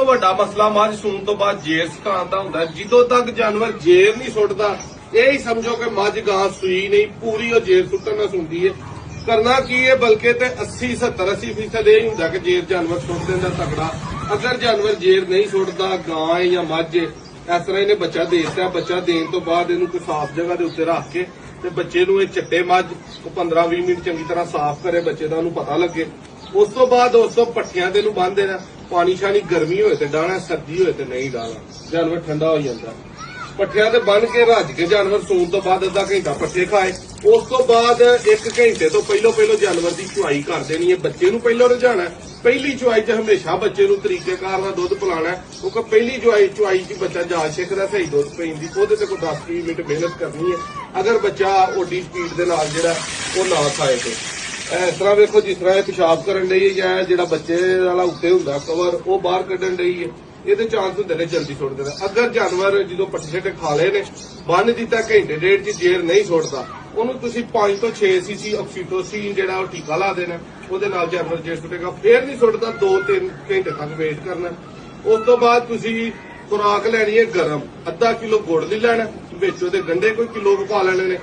ਤੋਂ ਵੱਡਾ ਮਸਲਾ ਮੱਝ ਸੂਣ ਤੋਂ ਬਾਅਦ ਜੇਰ ਸਕਾਨ ਦਾ ਹੁੰਦਾ। ਹੈ। ਜਦੋਂ ਤੱਕ ਜਾਨਵਰ ਜੇਰ ਨਹੀਂ ਸੁੱਟਦਾ, ਇਹ ਹੀ ਸਮਝੋ ਕਿ ਮੱਝ ਗਾਂ ਸੂਈ ਨਹੀਂ, ਪੂਰੀ ਉਹ ਜੇਰ ਸੁੱਟਣ ਨਾਲ ਸੁਣਦੀ ਹੈ ਕਰਨਾ ਕੀ ਹੈ ਬਲਕਿ ਤੇ 80 70 80 ਫੀਸਦ ਇਹ ਹੁੰਦਾ ਕਿ ਜੇਰ ਜਾਨਵਰ ਸੁੱਟ ਦਿੰਦਾ ਤਕੜਾ। ਅਗਰ ਜਾਨਵਰ ਜੇਰ ਨਹੀਂ ਸੁੱਟਦਾ, ਗਾਂ ਹੈ ਜਾਂ ਮੱਝ ਹੈ ਇਸ ਤਰ੍ਹਾਂ ਇਹਨੇ ਬੱਚਾ ਦੇ ਦਿੱਤਾ। ਬੱਚਾ ਦੇਣ ਤੋਂ ਬਾਅਦ ਇਹਨੂੰ ਕੋਈ ਸਾਫ਼ ਜਗ੍ਹਾ ਦੇ ਉੱਤੇ ਰੱਖ ਕੇ ਤੇ ਬੱਚੇ ਨੂੰ ਇਹ ਚੱਟੇ ਮੱਝ, ਉਹ 15 20 ਮਿੰਟ ਚੰਗੀ ਤਰ੍ਹਾਂ ਸਾਫ਼ ਕਰੇ, ਬੱਚੇ ਦਾ ਉਹਨੂੰ ਪਤਾ ਲੱਗੇ। ਉਸ ਤੋਂ ਬਾਅਦ ਦੋਸਤੋ ਪੱਠਿਆਂ ਤੇ ਨੂੰ ਬੰਨ ਦੇਣਾ। ਪਾਣੀ ਸ਼ਾਨੀ ਗਰਮੀ ਹੋਏ ਤੇ ਡਾਣਾ ਸਰਦੀ ਹੋਏ ਤੇ ਨਹੀਂ ਡਾਣਾ ਜਾਨਵਰ ਠੰਡਾ ਹੋ ਜਾਂਦਾ। ਪੱਠਿਆਂ ਤੇ ਬੰਨ ਕੇ ਰੱਜ ਕੇ ਜਾਨਵਰ ਸੌਣ ਤੋਂ ਬਾਅਦ ਅੱਧਾ ਘੰਟਾ ਪੱਠੇ ਖਾਏ। ਉਸ ਤੋਂ ਬਾਅਦ 1 ਘੰਟੇ ਤੋਂ ਪਹਿਲਾਂ ਪਹਿਲਾਂ ਜਾਨਵਰ ਦੀ ਚੁਆਈ ਕਰ ਦੇਣੀ ਹੈ। ਬੱਚੇ ਨੂੰ ਪਹਿਲਾਂ ਰਜਾਣਾ ਪਹਿਲੀ ਚੁਆਈ 'ਚ ਹਮੇਸ਼ਾ ਬੱਚੇ ਨੂੰ ਤਰੀਕੇਕਾਰ ਦਾ ਦੁੱਧ ਪਿਲਾਣਾ ਕਿਉਂਕਿ ਪਹਿਲੀ ਚੁਆਈ ਚੁਆਈ 'ਚ ਬੱਚਾ ਜਾ ਸਿੱਖਦਾ ਸਹੀ ਦੁੱਧ ਪੀਣ ਦੀ ਉਹਦੇ ਤੇ ਕੋਈ 10 ਮਿੰਟ ਮਿਹਨਤ ਕਰਨੀ ਹੈ। ਅਗਰ ਬੱਚਾ ਓਡੀ ਸਪੀਡ ਦੇ ਨਾਲ ਜਿਹੜਾ, ਉਹ ਨਾ ਖਾਏ ਤੇ। ਇਸ ਤਰ੍ਹਾਂ ਵੇਖੋ, ਜਿਸ ਤਰ੍ਹਾਂ ਇਹ ਪਿਸ਼ਾਬ ਕਰਨ ਲਈ ਜਾਂ ਜਿਹੜਾ ਬੱਚੇ ਵਾਲਾ ਉੱਤੇ ਹੁੰਦਾ ਕਵਰ, ਉਹ ਬਾਹਰ ਕੱਢਣ ਲਈ ਹੈ। ਇਹਦੇ ਚਾਂਸ ਹੁੰਦੇ ਨੇ ਜਲਦੀ ਸੁੱਟ ਦੇਣਾ। ਅਗਰ ਜਾਨਵਰ ਜਦੋਂ ਪੱਠੇ ਤੇ ਖਾ ਲਏ ਨੇ, ਬੰਨ ਦਿੱਤਾ, ਘੰਟੇ ਡੇਢ ਚ ਜੇਰ ਨਹੀਂ ਸੁੱਟਦਾ, ਉਹਨੂੰ ਤੁਸੀਂ 5 ਤੋਂ 6 ਸੀਸੀ ਆਕਸੀਟੋਸਿਨ ਜਿਹੜਾ ਉਹ ਟੀਕਾ ਲਾ ਦੇਣਾ, ਉਹਦੇ ਨਾਲ ਜਾਨਵਰ ਜੇਰ ਸੁੱਟੇਗਾ, ਫੇਰ ਨਹੀਂ ਸੁੱਟਦਾ 2-3 ਘੰਟੇ ਤੱਕ ਵੇਟ ਕਰਨਾ। ਉਸ ਤੋਂ ਬਾਅਦ ਤੁਸੀਂ ਖੁਰਾਕ ਲੈਣੀ ਹੈ ਗਰਮ, ਅੱਧਾ ਕਿਲੋ ਗੁੜ ਲੈ ਲੈਣਾ, ਵਿੱਚ ਉਹਦੇ ਗੰਡੇ ਕੋਈ ਕਿਲੋ ਪਾ ਲੈਣੇ ਨੇ।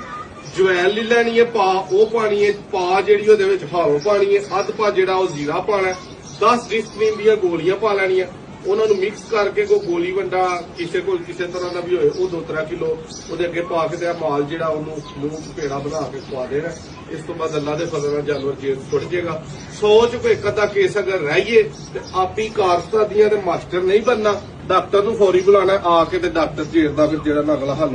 ਜਵੈਲ ਲੈ ਲੈਣੀ ਹੈ, ਪਾ ਉਹ ਪਾਣੀ ਹੈ, ਪਾ ਜਿਹੜੀ ਉਹਦੇ ਵਿੱਚ ਹਾਲੋ ਪਾਣੀ ਹੈ, ਅੱਧ ਪਾ ਜਿਹੜਾ ਉਹ ਜ਼ੀਰਾ ਪਾਣਾ 10 ਡਿਸਪਲਿਨ ਦੀਆਂ ਗੋਲੀਆਂ ਪਾ ਲੈਣੀਆਂ। ਉਹਨਾਂ ਨੂੰ ਮਿਕਸ ਕਰਕੇ ਕੋ ਗੋਲੀ ਵੰਡਾ, ਕਿਸੇ ਕੋਲ ਕਿਸੇ ਤਰ੍ਹਾਂ ਦਾ ਵੀ ਹੋਏ, ਉਹ 2-3 ਕਿਲੋ ਉਹਦੇ ਅੱਗੇ ਪਾ ਕੇ ਤੇ ਮਾਲ ਜਿਹੜਾ ਉਹਨੂੰ ਮੂੰਹ ਪੇੜਾ ਬਣਾ ਕੇ ਖਵਾ ਦੇਣਾ। ਇਸ ਤੋਂ ਬਾਅਦ ਅੱਲਾ ਦੇ ਫਜ਼ਲ ਨਾਲ ਜਾਨਵਰ ਜੇਲ੍ਹ ਛੁੱਟ ਜਾਏਗਾ ਸੋਚ ਕੋਈ ਇੱਕ ਅੱਧਾ ਕੇਸ ਅਗਰ ਰਹੀਏ ਤੇ ਆਪੀ ਕਾਰਸਤਾ ਦੀਆਂ ਤੇ ਮਾਸਟਰ ਨਹੀਂ ਬੰਨਾ ਡਾਕਟਰ ਨੂੰ ਫੌਰੀ ਬੁਲਾਣਾ ਆ ਕੇ ਤੇ ਡਾਕਟਰ ਜੇਰ ਦਾ ਫਿਰ ਜਿਹੜਾ ਨਗਲਾ ਹੱਲ